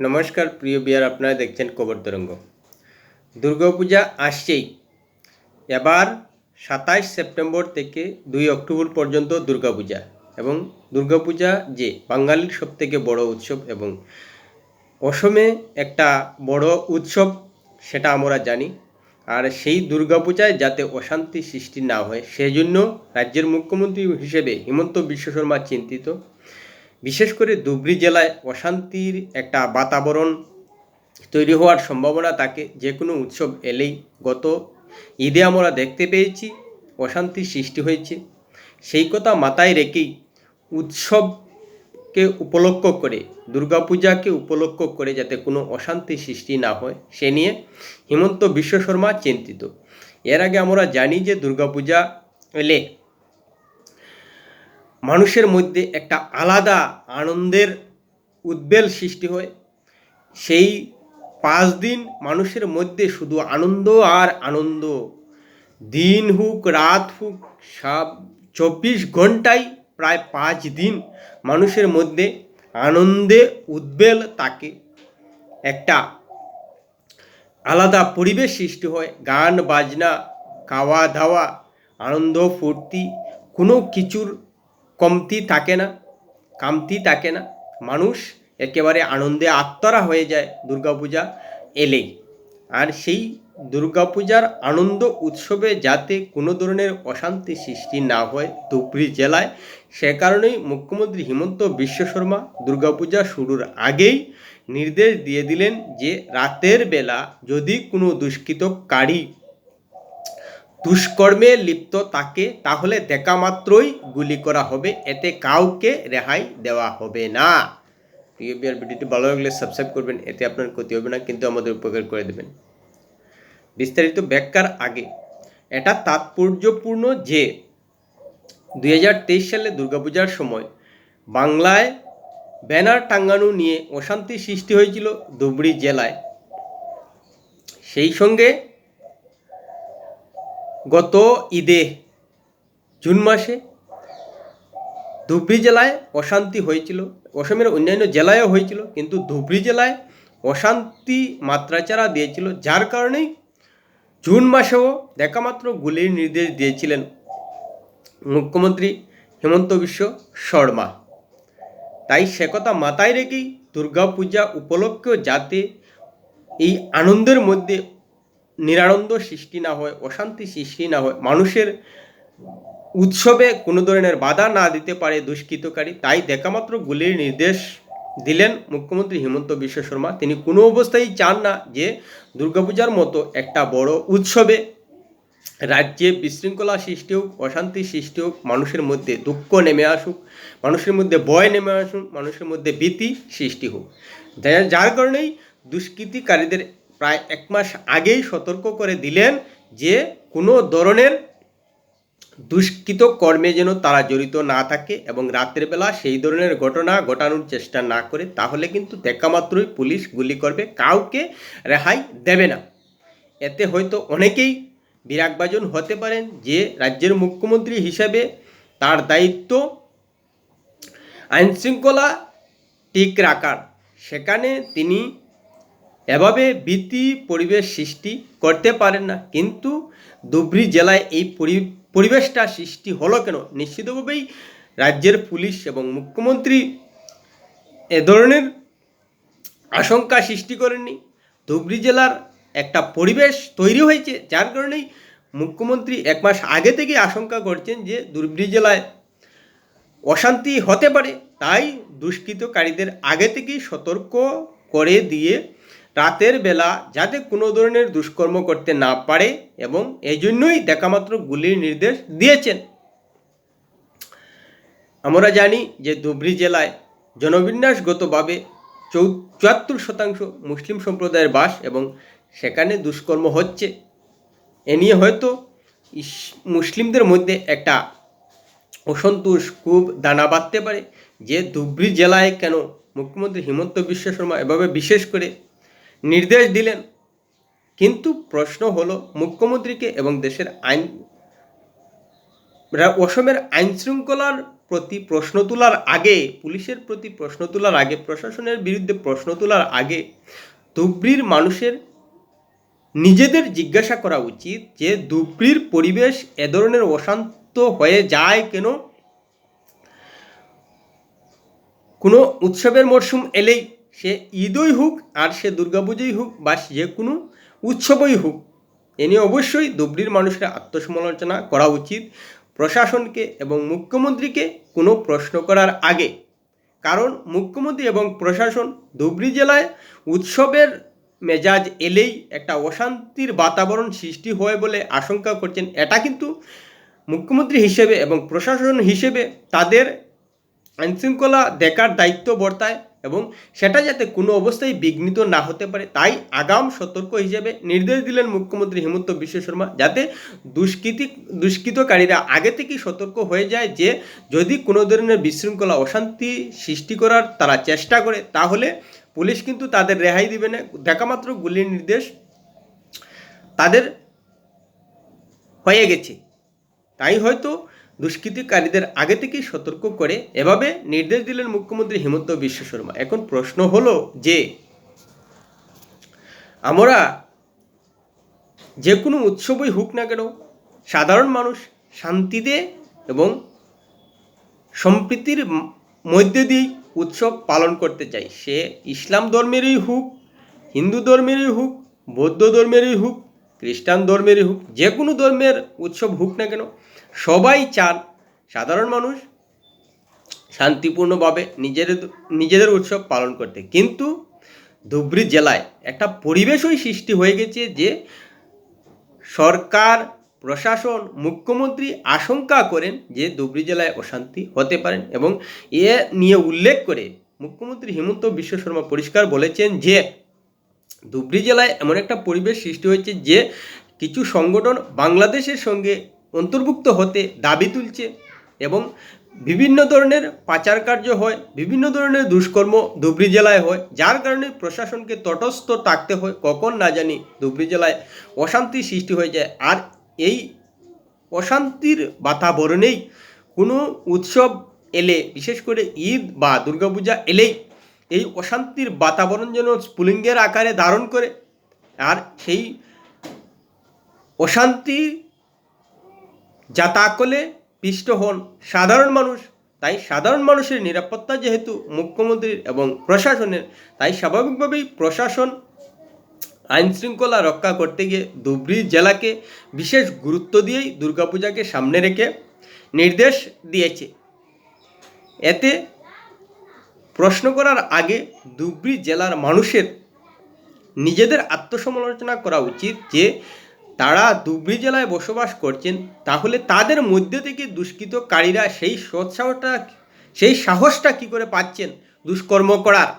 নমস্কার, প্রিয় বিয়ার, আপনারা দেখছেন কবর তরঙ্গ। দুর্গাপূজা আসছেই। এবার সাতাইশ সেপ্টেম্বর থেকে দুই অক্টোবর পর্যন্ত দুর্গাপূজা এবং দুর্গাপূজা যে বাঙালির সবথেকে বড় উৎসব এবং অসমে একটা বড় উৎসব, সেটা আমরা জানি। আর সেই দুর্গাপূজায় যাতে অশান্তি সৃষ্টি না হয়, সেজন্য রাজ্যের মুখ্যমন্ত্রী হিসেবে হিমন্ত বিশ্ব শর্মা চিন্তিত। বিশেষ করে ধুবড়ী জেলায় অশান্তির একটা বাতাবরণ তৈরি হওয়ার সম্ভাবনা তাকে যে কোনো উৎসব এলেই গত ঈদে আমরা দেখতে পেয়েছি অশান্তির সৃষ্টি হয়েছে। সেই কথা মাথায় রেখেই উৎসবকে উপলক্ষ করে, দুর্গাপূজাকে উপলক্ষ করে যাতে কোনো অশান্তি সৃষ্টি না হয়, সে নিয়ে হিমন্ত বিশ্ব শর্মা চিন্তিত। এর আগে আমরা জানি যে দুর্গাপূজা এলে মানুষের মধ্যে একটা আলাদা আনন্দের উদ্বেল সৃষ্টি হয়। সেই পাঁচ দিন মানুষের মধ্যে শুধু আনন্দ আর আনন্দ। দিন হোক, রাত হোক, সব চব্বিশ ঘন্টায় প্রায় পাঁচ দিন মানুষের মধ্যে আনন্দে উদ্বেল থাকে। একটা আলাদা পরিবেশ সৃষ্টি হয়। গান, বাজনা খাওয়া দাওয়া আনন্দ, ফুর্তি, কোনো কিছুর কমতি থাকে না, কামতি থাকে না। মানুষ একেবারে আনন্দে আত্মরা হয়ে যায় দুর্গাপূজা এলেই। আর সেই দুর্গাপূজার আনন্দ উৎসবে যাতে কোনো ধরনের অশান্তি সৃষ্টি না হয় ধুবড়ী জেলায়, সে কারণেই মুখ্যমন্ত্রী হিমন্ত বিশ্ব শর্মা দুর্গাপূজা শুরুর আগেই নির্দেশ দিয়ে দিলেন যে রাতের বেলা যদি কোনো দুষ্কৃতকারী দুষ্কর্মে লিপ্ত তাকে, তাহলে দেখা মাত্রই গুলি করা হবে। এতে কাউকে রেহাই দেওয়া হবে না। ভিডিওটি ভালো লাগলে সাবস্ক্রাইব করবেন, এতে আপনার ক্ষতি হবে না, কিন্তু আমাদের উপকার করে দেবেন। বিস্তারিত ব্যাখ্যার আগে, এটা তাৎপর্যপূর্ণ যে দু হাজার তেইশ সালে দুর্গাপূজার সময় বাংলায় ব্যানার টাঙ্গানো নিয়ে অশান্তি সৃষ্টি হয়েছিল ধুবড়ি জেলায়। সেই সঙ্গে গত ঈদে জুন মাসে ধুবড়ি জেলায় অশান্তি হয়েছিল। অসমের অন্যান্য জেলায়ও হয়েছিল, কিন্তু ধুবড়ি জেলায় অশান্তি মাত্রাচারা দিয়েছিল, যার কারণেই জুন মাসেও দেখামাত্র গুলির নির্দেশ দিয়েছিলেন মুখ্যমন্ত্রী হেমন্ত বিশ্ব শর্মা। তাই সে কথা মাথায় রেখেই দুর্গাপূজা উপলক্ষেও যাতে এই আনন্দের মধ্যে নিরানন্দ সৃষ্টি না হয়, অশান্তি সৃষ্টি না হয়, মানুষের উৎসবে কোনো ধরনের বাধা না দিতে পারে দুষ্কৃতকারী, তাই দেখামাত্র গুলির নির্দেশ দিলেন মুখ্যমন্ত্রী হিমন্ত বিশ্ব শর্মা। তিনি কোনো অবস্থায় চান না যে দুর্গাপূজার মতো একটা বড় উৎসবে রাজ্যে বিশৃঙ্খলা সৃষ্টি হোক, অশান্তি সৃষ্টি হোক, মানুষের মধ্যে দুঃখ নেমে আসুক, মানুষের মধ্যে ভয় নেমে আসুক, মানুষের মধ্যে ভীতি সৃষ্টি হোক। যার কারণেই দুষ্কৃতিকারীদের প্রায় এক মাস আগেই সতর্ক করে দিলেন যে কোনো ধরনের দুষ্কৃত কর্মে যেন তারা জড়িত না থাকে এবং রাতের বেলা সেই ধরনের ঘটনা ঘটানোর চেষ্টা না করে, তাহলে কিন্তু দেখা মাত্রই পুলিশ গুলি করবে, কাউকে রেহাই দেবে না। এতে হয়তো অনেকেই বিরাগবাজন হতে পারেন যে রাজ্যের মুখ্যমন্ত্রী হিসেবে তার দায়িত্ব আইনশৃঙ্খলা ঠিক রাখার। সেখানে তিনি এভাবে ভীতি পরিবেশ সৃষ্টি করতে পারেন না। কিন্তু ধুবড়ী জেলায় এই পরিবেশটা সৃষ্টি হলো কেন? নিশ্চিতভাবেই রাজ্যের পুলিশ এবং মুখ্যমন্ত্রী এ ধরনের আশঙ্কা সৃষ্টি করেননি। ধুবড়ী জেলার একটা পরিবেশ তৈরি হয়েছে, যার কারণেই মুখ্যমন্ত্রী এক মাস আগে থেকে আশঙ্কা করছেন যে ধুবড়ী জেলায় অশান্তি হতে পারে। তাই দুষ্কৃতকারীদের আগে থেকেই সতর্ক করে দিয়ে রাতের বেলা যাতে কোনো ধরনের দুষ্কর্ম করতে না পারে এবং এই জন্যই দেখামাত্র গুলির নির্দেশ দিয়েছেন। আমরা জানি যে ধুবড়ী জেলায় জনবিন্যাসগতভাবে চৌ চুয়াত্তর শতাংশ মুসলিম সম্প্রদায়ের বাস এবং সেখানে দুষ্কর্ম হচ্ছে। এ নিয়ে হয়তো মুসলিমদের মধ্যে একটা অসন্তোষ খুব দানা বাঁধতে পারে যে ধুবড়ী জেলায় কেন মুখ্যমন্ত্রী হিমন্ত বিশ্ব শর্মা এভাবে বিশেষ করে নির্দেশ দিলেন। কিন্তু প্রশ্ন হলো, মুখ্যমন্ত্রীকে এবং দেশের আইন অসমের আইন শৃঙ্খলার প্রতি প্রশ্ন তোলার আগে, পুলিশের প্রতি প্রশ্ন তোলার আগে, প্রশাসনের বিরুদ্ধে প্রশ্ন তোলার আগে ধুবড়ির মানুষের নিজেদের জিজ্ঞাসা করা উচিত যে, ধুবড়ির পরিবেশ এ ধরনের অশান্ত হয়ে যায় কেন? কোনো উৎসবের মরশুম এলেই সে ঈদই হোক আর সে দুর্গাপুজোই হোক বা যে কোনো উৎসবই হোক, এ নিয়ে অবশ্যই ধুবড়ির মানুষের আত্মসমালোচনা করা উচিত, প্রশাসনকে এবং মুখ্যমন্ত্রীকে কোনো প্রশ্ন করার আগে। কারণ মুখ্যমন্ত্রী এবং প্রশাসন ধুবড়ি জেলায় উৎসবের মেজাজ এলেই একটা অশান্তির বাতাবরণ সৃষ্টি হয় বলে আশঙ্কা করছেন। এটা কিন্তু মুখ্যমন্ত্রী হিসেবে এবং প্রশাসন হিসেবে তাদের আইনশৃঙ্খলা দেখার দায়িত্ব বর্তায়। এবং সেটা যাতে কোনো অবস্থায় বিঘ্নিত না হতে পারে, তাই আগাম সতর্ক হিসেবে নির্দেশ দিলেন মুখ্যমন্ত্রী হেমন্ত বিশ্ব শর্মা, যাতে দুষ্কৃতি, দুষ্কৃতকারীরা আগে থেকেই সতর্ক হয়ে যায় যে, যদি কোনো ধরনের বিশৃঙ্খলা, অশান্তি সৃষ্টি করার তারা চেষ্টা করে, তাহলে পুলিশ কিন্তু তাদের রেহাই দিবে না। দেখামাত্র গুলির নির্দেশ তাদের হয়ে গেছে। তাই হয়তো দুষ্কৃতিকারীদের আগে থেকেই সতর্ক করে এভাবে নির্দেশ দিলেন মুখ্যমন্ত্রী হেমন্ত বিশ্ব শর্মা। এখন প্রশ্ন হলো যে, আমরা যে কোনো উৎসবই হোক না কেন, সাধারণ মানুষ শান্তিতে এবং সম্প্রীতির মধ্যে দিয়েই উৎসব পালন করতে চাই। সে ইসলাম ধর্মেরই হোক, হিন্দু ধর্মেরই হোক, বৌদ্ধ ধর্মেরই হোক, খ্রিস্টান ধর্মেরই হোক, যে কোনো ধর্মের উৎসব হোক না কেন সবাই চান সাধারণ মানুষ শান্তিপূর্ণভাবে নিজেদের নিজেদের উৎসব পালন করতে। কিন্তু ধুবড়ি জেলায় একটা পরিবেশই সৃষ্টি হয়ে গেছে যে সরকার, প্রশাসন, মুখ্যমন্ত্রী আশঙ্কা করেন যে ধুবড়ি জেলায় অশান্তি হতে পারেন এবং এ নিয়ে উল্লেখ করে মুখ্যমন্ত্রী হেমন্ত বিশ্ব শর্মা পরিষ্কার বলেছেন যে ধুবড়ি জেলায় এমন একটা পরিবেশ সৃষ্টি হয়েছে যে কিছু সংগঠন বাংলাদেশের সঙ্গে অন্তর্ভুক্ত হতে দাবি তুলছে এবং বিভিন্ন ধরনের পাচার কার্য হয়, বিভিন্ন ধরনের দুষ্কর্ম ধুবড়ি জেলায় হয়, যার কারণে প্রশাসনকে তটস্থ থাকতে হয়। কখন না জানি ধুবড়ি জেলায় অশান্তি সৃষ্টি হয়ে যায়। আর এই অশান্তির বাতাবরণেই কোনো উৎসব এলে, বিশেষ করে ঈদ বা দুর্গাপূজা এলেই এই অশান্তির বাতাবরণ যেন স্ফুলিঙ্গের আকারে ধারণ করে। আর সেই অশান্তি যাতাকলে পিষ্ট হন সাধারণ মানুষ। তাই সাধারণ মানুষের নিরাপত্তা যেহেতু মুখ্যমন্ত্রীর এবং প্রশাসনের, তাই স্বাভাবিকভাবেই প্রশাসন আইন শৃঙ্খলা রক্ষা করতে গিয়ে ধুবড়ি জেলাকে বিশেষ গুরুত্ব দিয়েই দুর্গাপূজাকে সামনে রেখে নির্দেশ দিয়েছে। এতে প্রশ্ন করার আগে ধুবড়ি জেলার মানুষের নিজেদের আত্মসমালোচনা করা উচিত যে তারা ধুবড়ি জেলায় বসবাস করছেন, তাহলে তাদের মধ্যে থেকে দুষ্কৃতকারীরা সেই সৎসাহটা সেই সাহসটা কি করে পাচ্ছেন দুষ্কর্ম করার?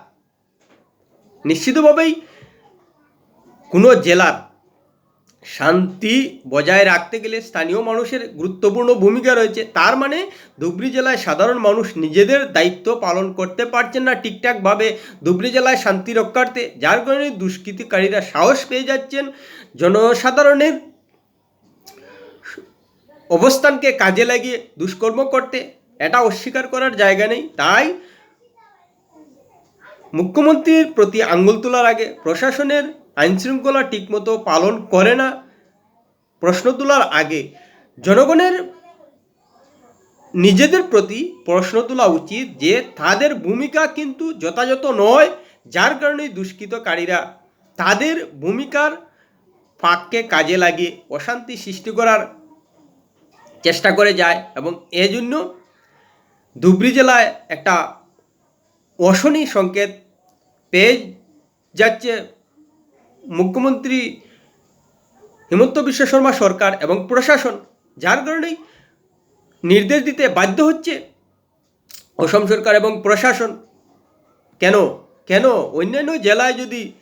নিশ্চিতভাবেই কোনো জেলার শান্তি বজায় রাখতে গেলে স্থানীয় মানুষের গুরুত্বপূর্ণ ভূমিকা রয়েছে। তার মানে ধুবড়ি জেলায় সাধারণ মানুষ নিজেদের দায়িত্ব পালন করতে পারছেন না ঠিকঠাকভাবে। ধুবড়ি জেলায় শান্তি রক্ষার্থে যার কারণে দুষ্কৃতিকারীরা সাহস পেয়ে যাচ্ছেন। জনসাধারণের অবস্থানকে কাজে লাগিয়ে দুষ্কর্ম করতে এটা অস্বীকার করার জায়গা নেই। তাই মুখ্যমন্ত্রীর প্রতি আঙ্গুল তোলার আগে প্রশাসনের আইনশৃঙ্খলা ঠিকমতো পালন করে না। প্রশ্ন তোলার আগে, জনগণের নিজেদের প্রতি প্রশ্ন তোলা উচিত যে, তাদের ভূমিকা কিন্তু যথাযথ নয়, যার কারণে দুষ্কৃতকারীরা তাদের ভূমিকার ফাঁককে কাজে লাগিয়ে অশান্তি সৃষ্টি করার চেষ্টা করে যায় এবং এজন্য ধুবড়ি জেলায় একটা অশনি সংকেত পেয়ে যাচ্ছে মুখ্যমন্ত্রী হিমন্ত বিশ্ব শর্মা সরকার এবং প্রশাসন, যার কারণেই নির্দেশ দিতে বাধ্য হচ্ছে অসম সরকার এবং প্রশাসন। কেন? কেন? অন্যান্য জেলায় যদি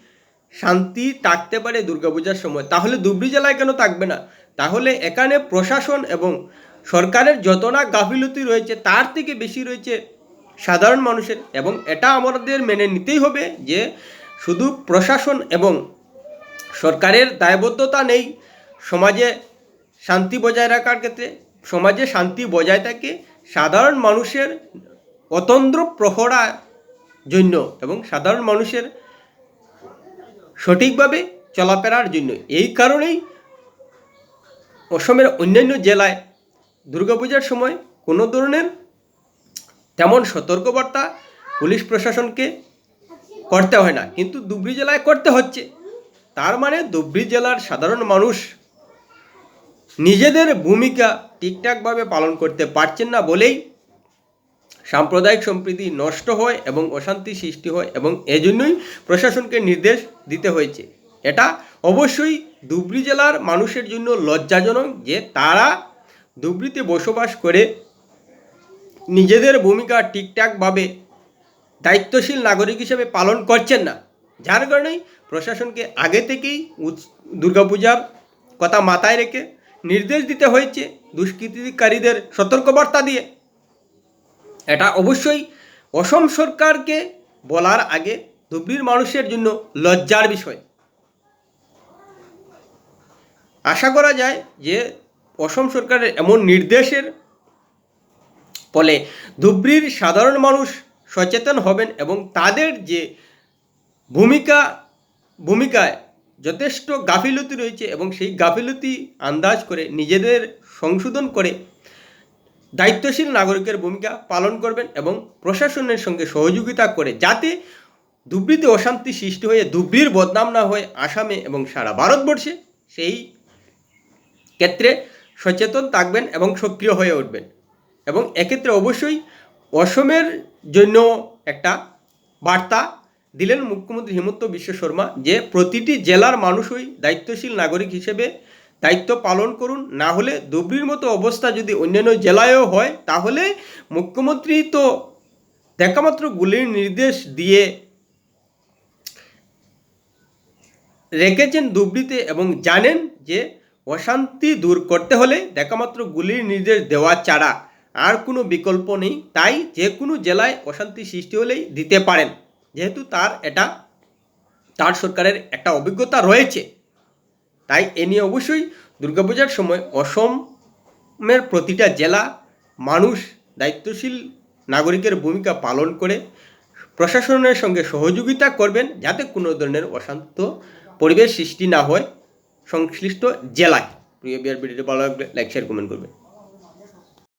শান্তি থাকতে পারে দুর্গাপূজার সময়, তাহলে ধুবড়ি জেলায় কেন থাকবে না? তাহলে এখানে প্রশাসন এবং সরকারের যত না গাফিলতি রয়েছে, তার থেকে বেশি রয়েছে সাধারণ মানুষের। এবং এটা আমাদের মেনে নিতেই হবে যে শুধু প্রশাসন এবং সরকারের দায়বদ্ধতা নেই। সমাজে শান্তি বজায় রাখার ক্ষেত্রে, সমাজে শান্তি বজায় থাকে সাধারণ মানুষের অতন্দ্র প্রহরা জন্য এবং সাধারণ মানুষের সঠিকভাবে চলাফেরার জন্য। এই কারণেই অসমের অন্যান্য জেলায় দুর্গাপূজার সময় কোনো ধরনের তেমন সতর্কবার্তা পুলিশ প্রশাসনকে করতে হয় না। কিন্তু ধুবড়ী জেলায় করতে হচ্ছে। তার মানে ধুবড়ী জেলার সাধারণ মানুষ নিজেদের ভূমিকা ঠিকঠাকভাবে পালন করতে পারছেন না বলেই সাম্প্রদায়িক সম্প্রীতি নষ্ট হয় এবং অশান্তি সৃষ্টি হয় এবং এজন্যই প্রশাসনকে নির্দেশ দিতে হয়েছে। এটা অবশ্যই ধুবড়ী জেলার মানুষের জন্য লজ্জাজনক যে তারা ধুবড়ীতে বসবাস করে নিজেদের ভূমিকা ঠিকঠাকভাবে দায়িত্বশীল নাগরিক হিসেবে পালন করছেন না। যার কারণেই প্রশাসনকে আগে থেকেই দুর্গাপূজার কথা মাথায় রেখে নির্দেশ দিতে হয়েছে দুষ্কৃতিকারীদের সতর্কবার্তা দিয়ে। এটা অবশ্যই অসম সরকারকে বলার আগে ধুবড়ির মানুষের জন্য লজ্জার বিষয়। আশা করা যায় যে অসম সরকারের এমন নির্দেশের ফলে ধুবড়ির সাধারণ মানুষ সচেতন হবেন এবং তাদের যে ভূমিকা, ভূমিকায় যথেষ্ট গাফিলতি রয়েছে এবং সেই গাফিলতি আন্দাজ করে নিজেদের সংশোধন করে দায়িত্বশীল নাগরিকের ভূমিকা পালন করবেন এবং প্রশাসনের সঙ্গে সহযোগিতা করে যাতে ধুবড়িতে অশান্তি সৃষ্টি হয়ে ধুবড়ির বদনাম না হয়ে আসামে এবং সারা ভারতবর্ষে সেই ক্ষেত্রে সচেতন থাকবেন এবং সক্রিয় হয়ে উঠবেন। এবং এক্ষেত্রে অবশ্যই অসমের জন্য একটা বার্তা দিলেন মুখ্যমন্ত্রী হিমন্ত বিশ্ব শর্মা যে প্রতিটি জেলার মানুষই দায়িত্বশীল নাগরিক হিসেবে দায়িত্ব পালন করুন, না হলে ধুবড়ির মতো অবস্থা যদি অন্যান্য জেলায়ও হয়, তাহলে মুখ্যমন্ত্রী তো দেখামাত্র গুলির নির্দেশ দিয়ে রেখেছেন ধুবড়িতে এবং জানেন যে অশান্তি দূর করতে হলে দেখামাত্র গুলির নির্দেশ দেওয়া ছাড়া আর কোনো বিকল্প নেই। তাই যে কোনো জেলায় অশান্তি সৃষ্টি হলেই দিতে পারেন। যেহেতু তার এটা, তার সরকারের একটা অভিজ্ঞতা রয়েছে, তাই এ নিয়ে অবশ্যই দুর্গাপূজার সময় অসমের প্রতিটা জেলা মানুষ দায়িত্বশীল নাগরিকের ভূমিকা পালন করে প্রশাসনের সঙ্গে সহযোগিতা করবেন যাতে কোনো ধরনের অশান্ত পরিবেশ সৃষ্টি না হয় সংশ্লিষ্ট জেলায়। প্রিয় বিয়ার ভিডিওটি ভালো লাইক শেয়ার কমেন্ট করবেন।